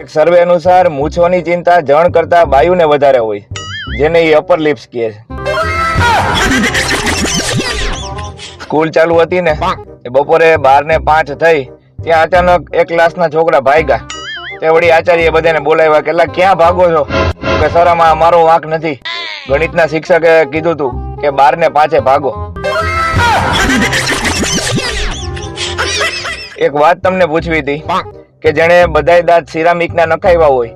એક સર્વે અનુસાર, મૂછોની ચિંતા જણ કરતા બાયુને વધારે હોય, જેને એ અપર લિપ્સ કહે છે. સ્કૂલ ચાલુ હતી ને બપોરે બાર ને પાંચ થઈ, ત્યાં અચાનક એક ક્લાસના છોકરા ભાગ્યા. તે વળી આચાર્ય બધાને બોલાવ્યા કે ક્યાં ભાગો છો? કે, સર, આમાં અમારો વાંક નથી. ગણિતના શિક્ષકે કીધું તું કે બાર ને પાંચે ભાગો. એક વાત તમને પૂછવી હતી. કે જેણે બધાય દાંત સિરામિક ના નખાવ્યા હોય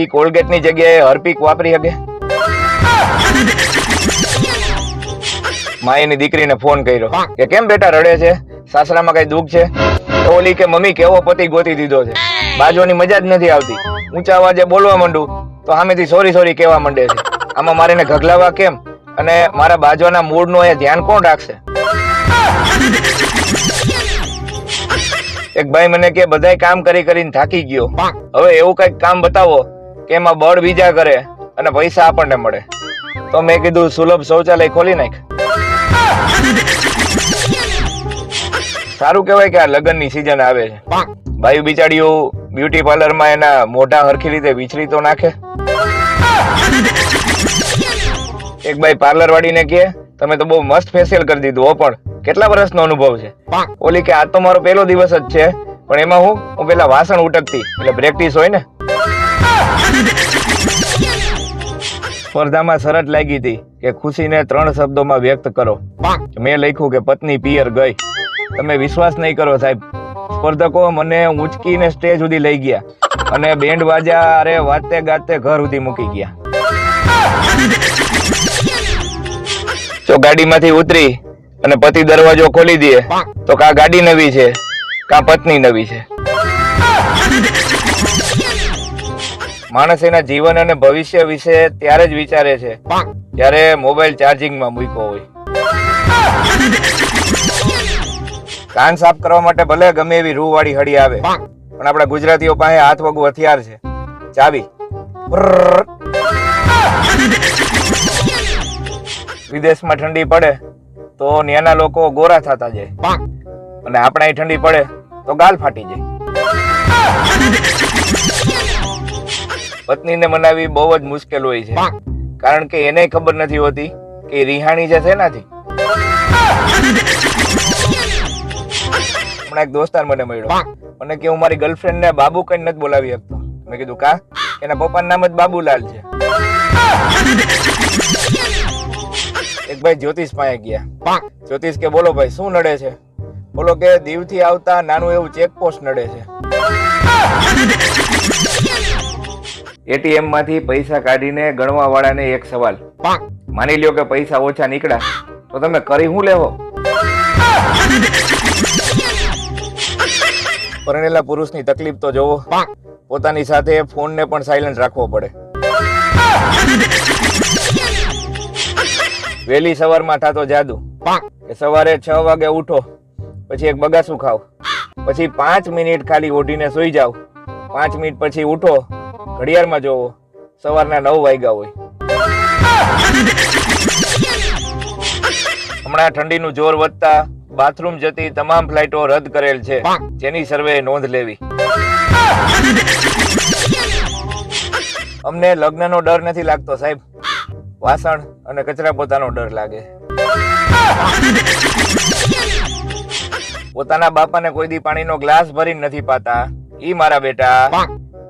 એ કોલગેટની જગ્યાએ હર્પિક વાપરી શકે? માયની દીકરીને ફોન કર્યો કે કેમ બેટા રડે છે? સાસરામાં કઈ દુઃખ છે? ઓલી કે મમ્મી કેવો પતિ ગોતી દીધો છે? બાજુની મજા જ નથી આવતી. ઊંચા અવાજે બોલવા માંડું, તો સામેથી સોરી સોરી કહેવા માંડે છે. આમાં મારે એને ઘગલાવા કેમ? અને મારા બાજવાના મૂળનું એ ધ્યાન કોણ રાખશે? એક ભાઈ મને કે બધાય કામ કરી કરીને થાકી ગયો. હવે એવું કંઈક કામ બતાવો કે એમાં બળ બીજા કરે અને પૈસા આપણને મળે. તો મેં કીધું સુલભ શૌચાલય ખોલી નાખ. સારું કહેવાય કે આ લગ્નની સિઝન આવે છે. ભાઈ બિચારીઓ બ્યુટી પાર્લરમાં એના મોઢા હરખી રીતે વિચરી તો નાખે? એક ભાઈ પાર્લર વાળીને કહે તમે તો બહુ મસ્ત ફેશિયલ કરી દીધું હો પણ. કેટલા વર્ષનો અનુભવ છે? ઓલી કે આ તો મારો પહેલો દિવસ જ છે પણ એમાં હું હું પેલા વાસણ ઉટકતી એટલે પ્રેક્ટિસ હોય ને. સ્પર્ધામાં શરત લાગી હતી કે ખુશીને ત્રણ શબ્દોમાં વ્યક્ત કરો. મેં લખ્યું કે પત્ની પિયર ગઈ. તમે વિશ્વાસ નહીં કરો સાહેબ. સ્પર્ધકો મને ઉંચકીને સ્ટેજ સુધી લઈ ગયા. અને બેન્ડ વાજા અરે વાતે ગાતે ઘર સુધી મૂકી ગયા. જો ગાડીમાંથી ઉતરી અને પતિ દરવાજો ખોલી દે, તો કા ગાડી નવી છે, કા પત્ની નવી છે. માણસ એના જીવન અને ભવિષ્ય વિશે ત્યારે જ વિચારે છે, જ્યારે મોબાઈલ ચાર્જિંગમાં મૂક્યો હોય. કાન સાફ કરવા માટે ભલે ગમે એવી રૂ વાળી હળી આવે, પણ આપણા ગુજરાતીઓ પાસે હાથ વગું હથિયાર છે. ચાવી. વિદેશમાં ઠંડી પડે તો ત્યાંના લોકો ગોરા થતા જાય. અને આપણે ઠંડી પડે તો ગાલ ફાટી જાય. પત્નીને મનાવી બહુ જ મુશ્કેલ હોય છે. કારણ કે એને ખબર નથી હોતી કે રિહાણી છે શેનાથી. હમણાં એક દોસ્તાર મને મળ્યો. મને કે હું મારી ગર્લફ્રેન્ડ ને બાબુ કઈ નથી બોલાવી શકતો મેં કીધું કા? એના પપ્પાનું નામ જ બાબુલાલ છે. એક ભાઈ જ્યોતિષ પાસે ગયા. જ્યોતિષ કે બોલો ભાઈ શું નડે છે? બોલો કે દીવથી આવતા નાનું એવું ચેકપોસ્ટ નડે છે. એટીએમમાંથી પૈસા કાઢીને ગણવા વાળાને એક સવાલ. માની લ્યો કે પૈસા ઓછા નીકળ્યા તો તમે કરી શું લેવો? પરણેલા પુરુષની તકલીફ તો જોવો. પોતાની સાથે ફોનને પણ સાયલન્ટ રાખવો પડે. વહેલી સવારમાં થતો જાદુ. સવારે છ વાગે ઉઠો પછી એક બગાસું ખાવ. પછી પાંચ મિનિટ ખાલી ઓઢીને સુઈ જાવ. પાંચ મિનિટ પછી ઉઠો ઘડિયાળમાં જોવો. સવારના નવ વાગ્યા હોય. હમણાં ઠંડીનું જોર વધતા બાથરૂમ જતી તમામ ફ્લાઇટો રદ કરેલ છે. જેની સર્વે નોંધ લેવી. અમને લગ્નનો ડર નથી લાગતો સાહેબ. વાસણ અને કચરા પોતાનો ડર લાગે. પોતાના બાપાને કોઈ દી પાણીનો ગ્લાસ ભરીને નથી પાતા. ઈ મારા બેટા.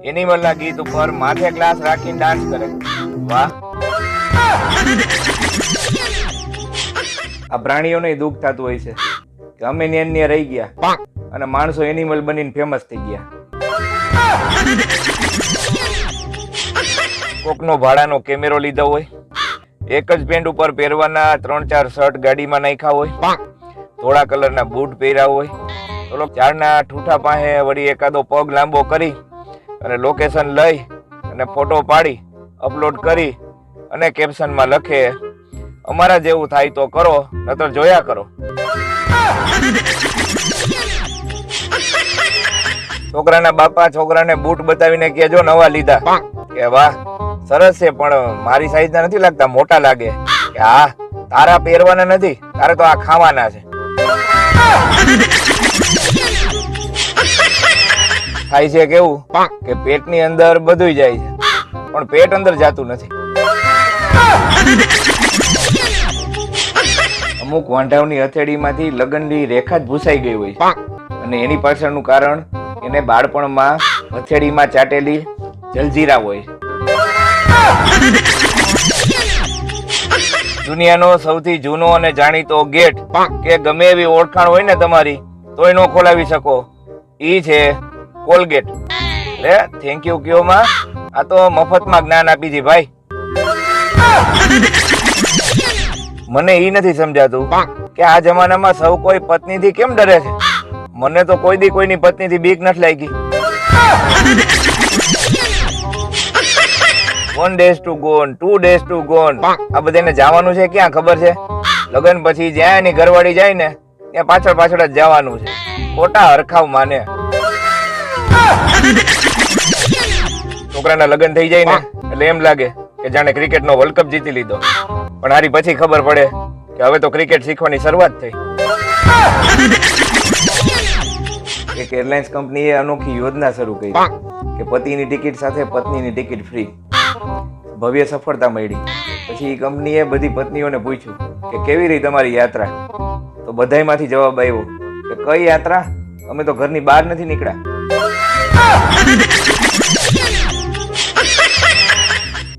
એનિમલના ગીત ઉપર માથે ગ્લાસ રાખીને ડાન્સ કરે. વાહ. આ પ્રાણીઓને દુઃખ થતું હોય છે કે અમે ને રહી ગયા. અને માણસો એનિમલ બનીને ફેમસ થઈ ગયા. કોકનો ભાડાનો કેમેરો લીધો હોય. એક જ પેન્ટ ઉપર પહેરવાના ત્રણ ચાર શર્ટ ગાડીમાં નાખ્યા હોય. ધોળા કલરના બૂટ પહેર્યા હોય. તો ચારના ઝાડના ઠૂઠા પાસે વળી એકાદો પગ લાંબો કરી અને લોકેશન લઈ અને ફોટો પાડી અપલોડ કરી અને કેપ્શનમાં લખે અમારા જેવું થાય તો કરો નતર જોયા કરો. છોકરાના બાપા છોકરાને બૂટ બતાવીને કેજો નવા લીધા. કે વાહ સરસ છે, પણ મારી સાઈઝ ના નથી લાગતા, મોટા લાગે. કે હા, તારા પહેરવાના નથી, તારે તો આ ખાવાના છે. થાય છે કેવું? કે પેટની અંદર બધું જાય છે. પણ પેટ અંદર જાતું નથી. અમુક વાંઢાવની હથેળીમાંથી લગનની રેખા જ ભૂસાઈ ગઈ હોય. અને એની પાછળનું કારણ, એને બાળપણમાં હથેળીમાં ચાટેલી જલજીરા હોય છે. દુનિયાનો સૌથી જૂનો અને જાણીતો ગેટ કે ગમે એવી ઓળખાણ હોય ને તમારી, તોય ન ખોલાવી શકો. ઈ છે કોલગેટ. લે થેન્ક યુ કયો માં. આ તો મફતમાં જ્ઞાન આપી દી ભાઈ. મને ઈ નથી સમજાતું કે આ જમાનામાં સૌ કોઈ પત્નીથી કેમ ડરે છે? મને તો કોઈ દી કોઈની પત્નીથી બીક નથી લાગી. One days to gone two days to gone આ બધાને જવાનું છે ક્યાં ખબર છે? લગન પછી જ્યાં એની ઘરવાળી જાય ને ત્યાં પાછળ પાછળ જ જવાનું છે. ખોટા હરખાવ માને છોકરાના લગન થઈ જાય ને એટલે એમ લાગે કે જાણે ક્રિકેટ નો વર્લ્ડ કપ જીતી લીધો. પણ હારી પછી ખબર પડે કે હવે તો ક્રિકેટ શીખવાની શરૂઆત થઈ. એક એરલાઇન્સ કંપનીએ અનોખી યોજના શરૂ કરી. કે પતિની ટિકિટ સાથે પત્નીની ટિકિટ ફ્રી ભવ્ય સફળતા મળી. પછી કંપનીએ બધી પત્નીઓને પૂછ્યું કે કેવી રહી તમારી યાત્રા? તો બધાયમાંથી જવાબ આવ્યો કે કઈ યાત્રા? અમે તો ઘરની બહાર નથી નીકળ્યા.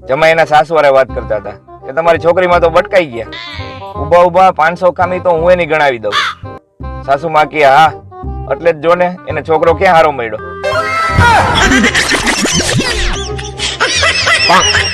જમાઈ એના સાસુવારે વાત કરતા હતા કે તમારી છોકરીમાં તો બટકાઈ ગયા. ઊભા ઊભા પાંચસો ખામી તો હું એની ગણાવી દઉં. સાસુ માં કે હા, એટલે જ જો ને એને છોકરો ક્યાં હારો મળ્યો? 棒。